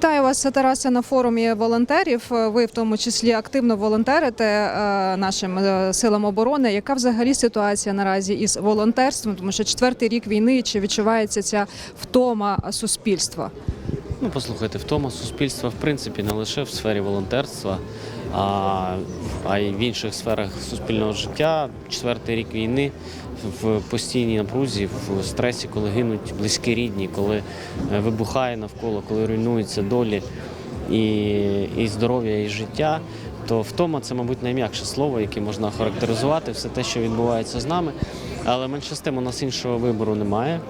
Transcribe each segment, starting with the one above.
Вітаю вас, Тараса, на форумі волонтерів. Ви в тому числі активно волонтерите е, нашим е, силам оборони. Яка взагалі ситуація наразі із волонтерством? Тому що четвертий рік війни чи відчувається ця втома суспільства? Ну, послухайте, втома суспільства, в принципі, не лише в сфері волонтерства, а, а й в інших сферах суспільного життя. Четвертий рік війни в постійній напрузі, в стресі, коли гинуть близькі рідні, коли е, вибухає навколо, коли руйнуються долі і, і здоров'я, і життя. То втома це, мабуть, найм'якше слово, яке можна характеризувати все те, що відбувається з нами. Але менше з тим у нас іншого вибору немає.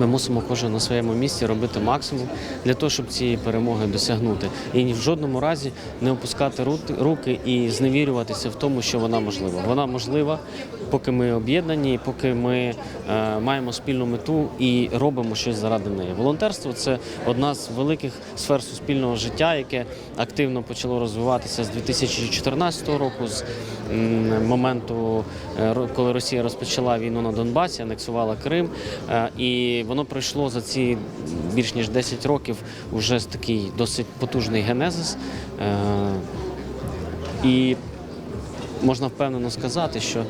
Ми мусимо кожен на своєму місці робити максимум для того, щоб цієї перемоги досягнути. І ні в жодному разі не опускати руки і зневірюватися в тому, що вона можлива. Вона можлива, поки ми об'єднані, поки ми е, маємо спільну мету і робимо щось заради неї. Волонтерство це одна з великих сфер суспільного життя, яке активно почало розвиватися з 2014 року, з моменту, е, коли Росія розпочала війну на Донбасі, анексувала Крим. Е, І воно пройшло за ці більш ніж 10 років уже з такий досить потужний генезис. І можна впевнено сказати, що е,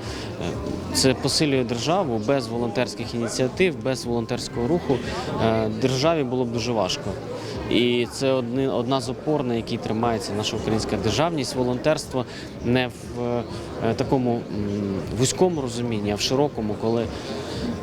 це посилює державу без волонтерських ініціатив, без волонтерського руху. е, Державі було б дуже важко. І це одна з опор, на якій тримається наша українська державність. Волонтерство не в е, такому вузькому розумінні, а в широкому, коли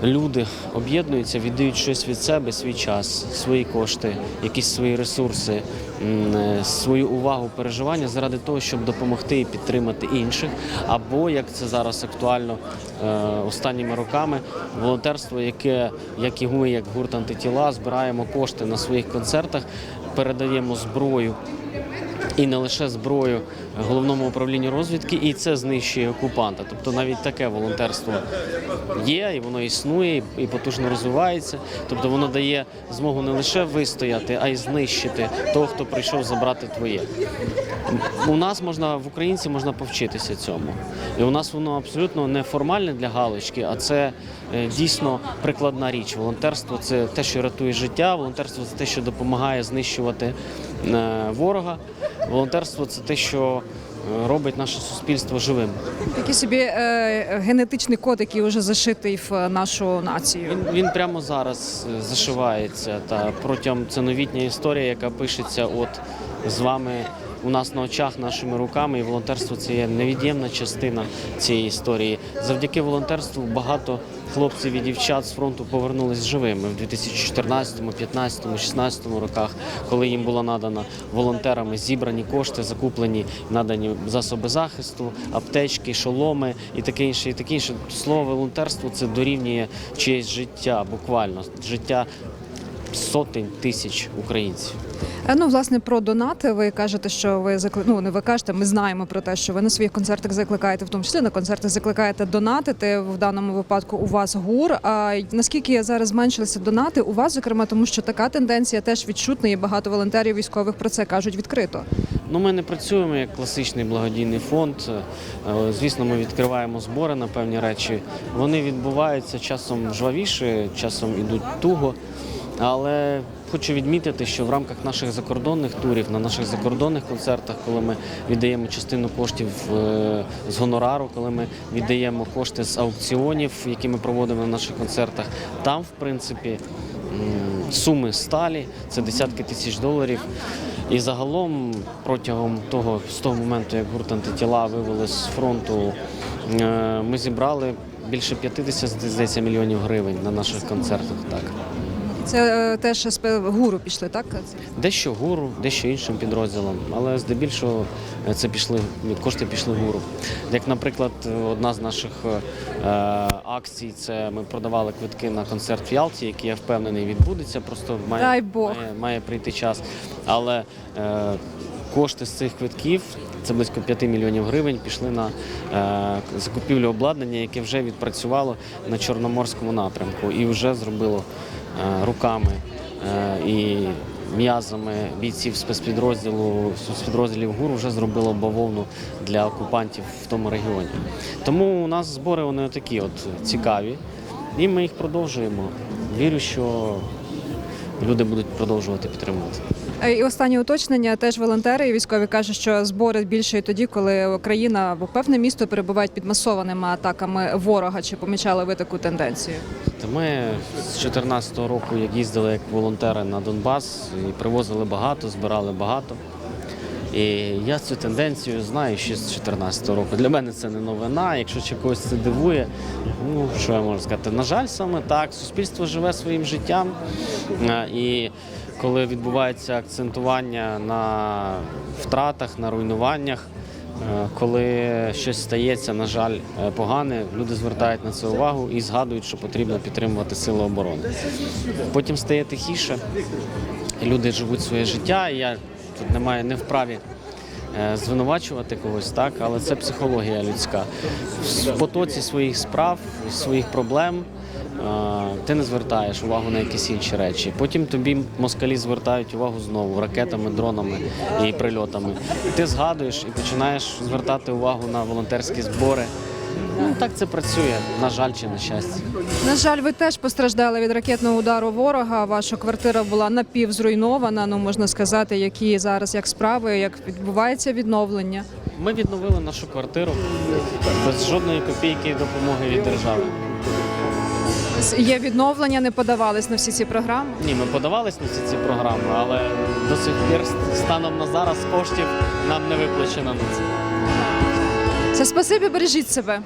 люди об'єднуються, віддають щось від себе, свій час, свої кошти, якісь свої ресурси, е, свою увагу, переживання заради того, щоб допомогти і підтримати інших. Або як це зараз актуально е, останніми роками, волонтерство, яке як і ми, як гурт антитіла, збираємо кошти на своїх концертах, передаємо зброю і не лише зброю головному управлінню розвідки, і це знищує окупанта. Тобто навіть таке волонтерство є, і воно існує, і потужно розвивається. Тобто воно дає змогу не лише вистояти, а й знищити того, хто прийшов забрати твоє. У нас можна в українці можна повчитися цьому. І у нас воно абсолютно не формальне для галочки, а це е, дійсно прикладна річ. Волонтерство це те, що рятує життя, волонтерство це те, що допомагає знищувати е, ворога. Волонтерство це те, що робить наше суспільство живим. Такий собі е, генетичний код, який вже зашитий в нашу націю. Він, він прямо зараз е, зашивається та протягом це новітня історія, яка пишеться от з вами у нас на очах, нашими руками. І волонтерство це є невід'ємна частина цієї історії. Завдяки волонтерству багато хлопців і дівчат з фронту повернулись живими в 2014, 2015, 2016 роках, коли їм було надано волонтерами зібрані кошти, закуплені надані засоби захисту, аптечки, шоломи і таке інше. І таке інше. Слово волонтерство це дорівнює чиєсь життя, буквально життя сотень тисяч українців. Е, Ну, власне, про донати. Ви кажете, що ви закли... ну, не ви кажете, ми знаємо про те, що ви на своїх концертах закликаєте, в тому числі на концертах закликаєте донатити. В даному випадку у вас гур. А наскільки зараз зменшилися донати у вас, зокрема, тому що така тенденція теж відчутна, і багато волонтерів військових про це кажуть відкрито. Ну, ми не працюємо як класичний благодійний фонд. Е, Звісно, ми відкриваємо збори на певні речі. Вони відбуваються часом жвавіше, часом ідуть туго. Але хочу відмітити, що в рамках наших закордонних турів, на наших закордонних концертах, коли ми віддаємо частину коштів е, з гонорару, коли ми віддаємо кошти з аукціонів, які ми проводимо на наших концертах, там, в принципі, суми сталі, це десятки тисяч доларів. І загалом протягом того з того моменту, як гурт антитіла вивели з фронту, е, ми зібрали більше 50 здається, мільйонів гривень на наших концертах. Так. Це е, теж гуру пішли, так? Дещо гуру, дещо іншим підрозділом, але здебільшого е, це пішли кошти пішли гуру. Як, наприклад, одна з наших е, акцій це ми продавали квитки на концерт в Ялті, який я впевнений відбудеться. Просто має, Дай Бог. має, має прийти час. Але е, кошти з цих квитків. Це близько 5 мільйонів гривень пішли на е, закупівлю обладнання, яке вже відпрацювало на Чорноморському напрямку і вже зробило е, руками е, і м'язами бійців спецпідрозділу спецпідрозділів ГУР вже зробило бавовну для окупантів в тому регіоні. Тому у нас збори вони такі от цікаві, і ми їх продовжуємо. Вірю, що люди будуть продовжувати підтримувати. Е, І останнє уточнення теж волонтери і військові кажуть, що збори більше тоді, коли країна або певне місто перебувають під масованими атаками ворога. Чи помічали ви таку тенденцію? Та Ми з 2014 року, як їздили як волонтери на Донбас, і привозили багато, збирали багато. І я цю тенденцію знаю ще з 2014 року. Для мене це не новина. Якщо ще когось це дивує, ну що я можу сказати? На жаль, саме так. Суспільство живе своїм життям. Е, І коли відбувається акцентування на втратах, на руйнуваннях, Е, Коли щось стається, на жаль, е, погане, люди звертають на це увагу і згадують, що потрібно підтримувати сили оборони. Потім стає тихіше, люди живуть своє життя. І я тут не маю не вправі е, звинувачувати когось, так, але це психологія людська. В потоці своїх справ, своїх проблем. е, Ти не звертаєш увагу на якісь інші речі. Потім тобі москалі звертають увагу знову ракетами, дронами і прильотами. Ти згадуєш і починаєш звертати увагу на волонтерські збори. Ну так це працює, на жаль чи на щастя. На жаль, ви теж постраждали від ракетного удару ворога. Ваша квартира була напівзруйнована. Ну можна сказати, які зараз як справи, як відбувається відновлення. Ми відновили нашу квартиру без жодної копійки допомоги від держави. Є відновлення, не подавались на всі ці програми. Ні, ми подавались на всі ці програми, але до сих пір станом на зараз коштів нам не виплачено на це. Це спасибі, бережіть себе.